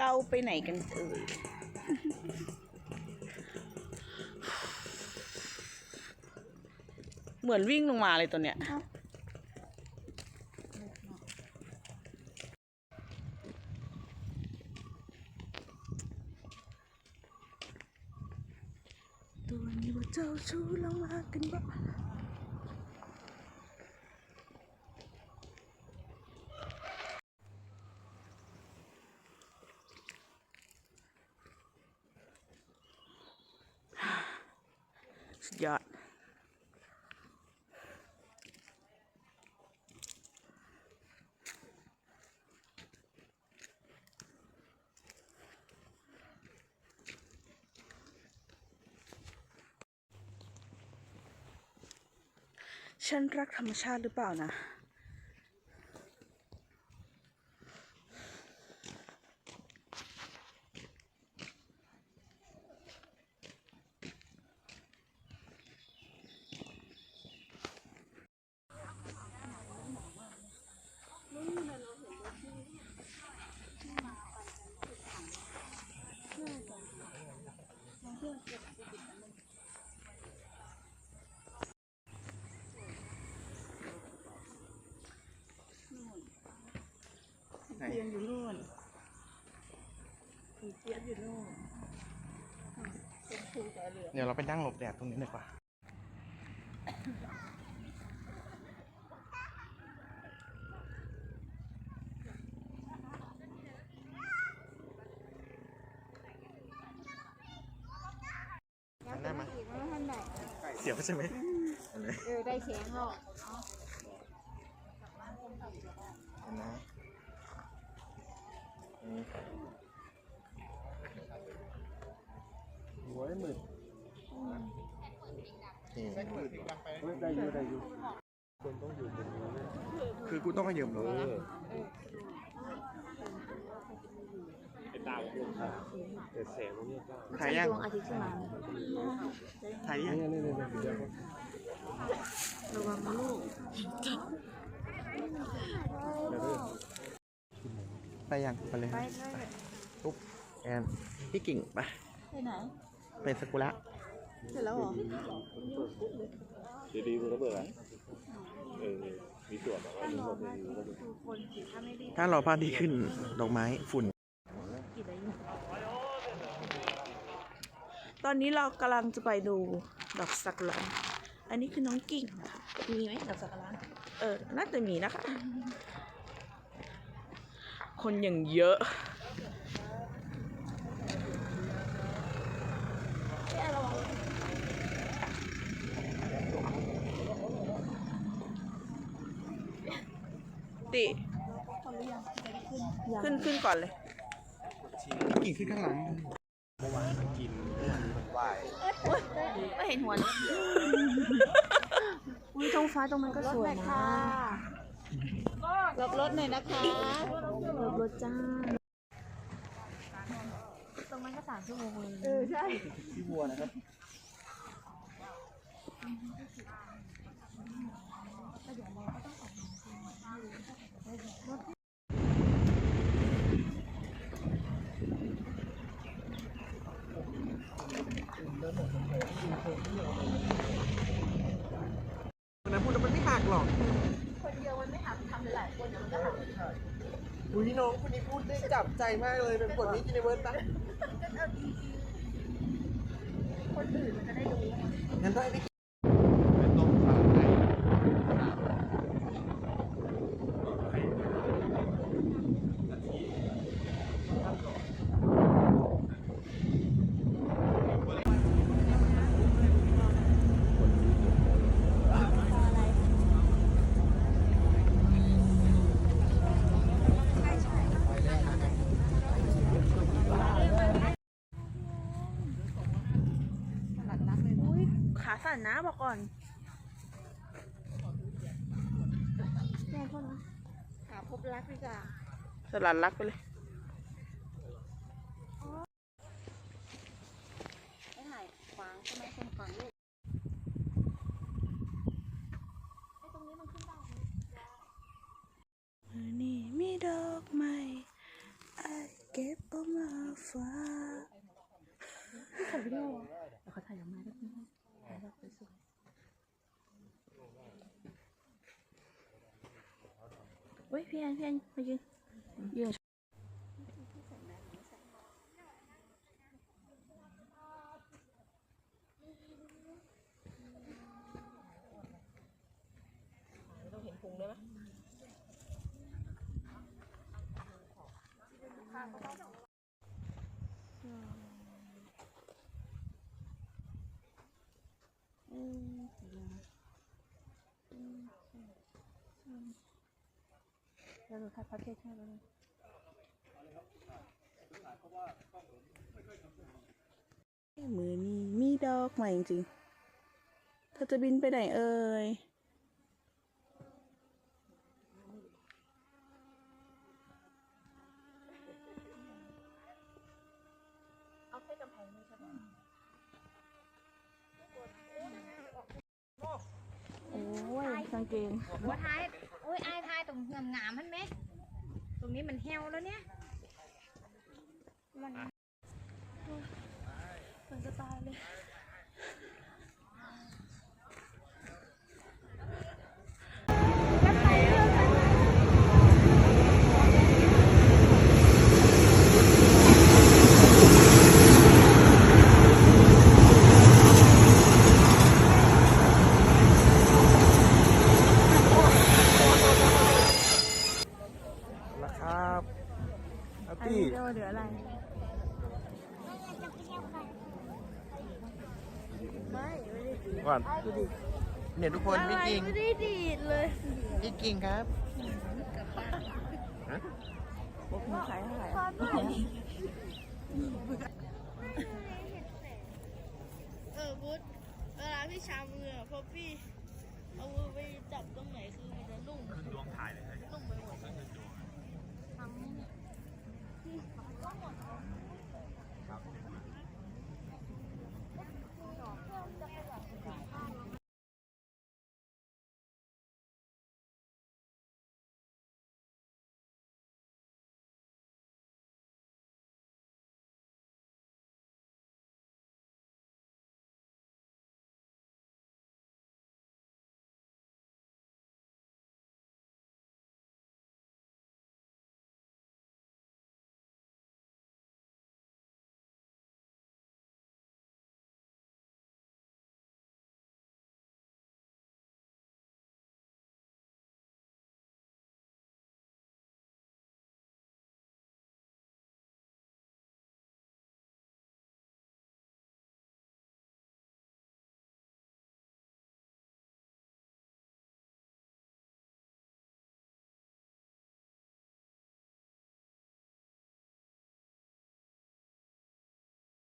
เราไปไหนกันเอ่ยเหมือนวิ่งลงมาเลยตัวเนี้ย ตัวนี้ว่าเจ้าชู้ลงมากันบ้ ฉันรักธรรมชาติหรือเปล่านะ เตียงอยู่นู่นมีเตียงอยู่นู่นเป็นครูแต่เหลือเดี๋ยวเราไปนั่งหลบแดดตรงนี้ดีกว่าได้ไหมเสียวใช่ไหมเห็นไหมเออได้เสียงหรอ เห็นไหมนี่ หัวหมึกนี่ได้อยู่ได้อยู่คนต้องอยู่ตรงนี้คือกูต้องขยืมเลยแต่แสงตรงนี้ก็ถ่ายยังดวงอาทิตย์ขึ้นมาถ่ายยังนี่นี่นี่นี่เดี๋ยวระวังนะลูก ไปยังไปเลยปุ๊บแอนพี่กิ่งไปไปไหนไปสกุระเสร็จแล้วเหรอดีดีมันก็เบิกอะเออมีส่วนแบบว่ามีส่วนดีก็เบิกคือคนสิถ้าไม่รีบถ้ารอพระอาทิตย์ขึ้นดอกไม้ฝุ่นกี่ได้อยู่ตอนนี้เรากำลังจะไปดูดอกสักุระอันนี้คือน้องกิ่งนะคะมีไหมดอกสักการะเออ น่าจะมีนะคะ คนอย่างเยอะติขึ้นขึ้นก่อนเลยกิ่งขึ้นข้างหลังไม่เห็นหัวเลยอุ้ยท้องฟ้าตรงนั้นก็สวยนะห ลบรถหน่อยนะคะหลบรถจ้า ตรงนั้นก็สามชั่วโมงเลยเออใช่พี่บัวนะครับคนนั้นพูดแล้วมันไม่หักหรอก คนเดียวมันไม่หักทำหลายคนมันก็หักอุ้ยน้องคนนี้พูดได้จับใจมากเลยเป็นบทนี้กินในเวิร์ดปะคนอื่นมันจะได้ดูงั้นต้องให้พี่ไปต้มขาไก่ อุ้ยขาสั่ นนะบอกก่อนแม่เขานะหาพบรักดีกว่าสลัดรักไปเลยไม่ถ่ายขวางใช่ไหมคนขวางลูกไอ้ตรงนี้มันขึ้นได้ไหมมือนี่มีดอกไม้ไอายเก็บเอามาฟ้าถ่ายวิดีโอเดี๋ยวเขาถ่ายออกมาได้ ไหมถ่แบบสวยเฮ้ยพี่แอนพี่แอนมายืนยืน ๆแล้วเราถ่ายพระเทศให้เราเลยมือนี้มีดอกใหม่จริงๆเธอจะบินไปไหนเอ่ยโอ้ย กางเกงว่าท้ายโอ้ยอายท้ายตรงงามๆมันไหมตรงนี้มันแห้วแล้วเนี่ยมันมันจะตายเลย นะครับ อาอันตี้นี้เรียกว่าเหลืออะไรก่อนเนี่ยทุกคนพี่กิ่งไม่ได้ดีดเลยพี่กิ่งครับบอกมีขายเท่าไหร่เออพุทธเวลาพี่ชามืออะพอพี่เอามือไปจับตรงไหนคือมันจะนุ่มขึ้นดวงถ่ายเลย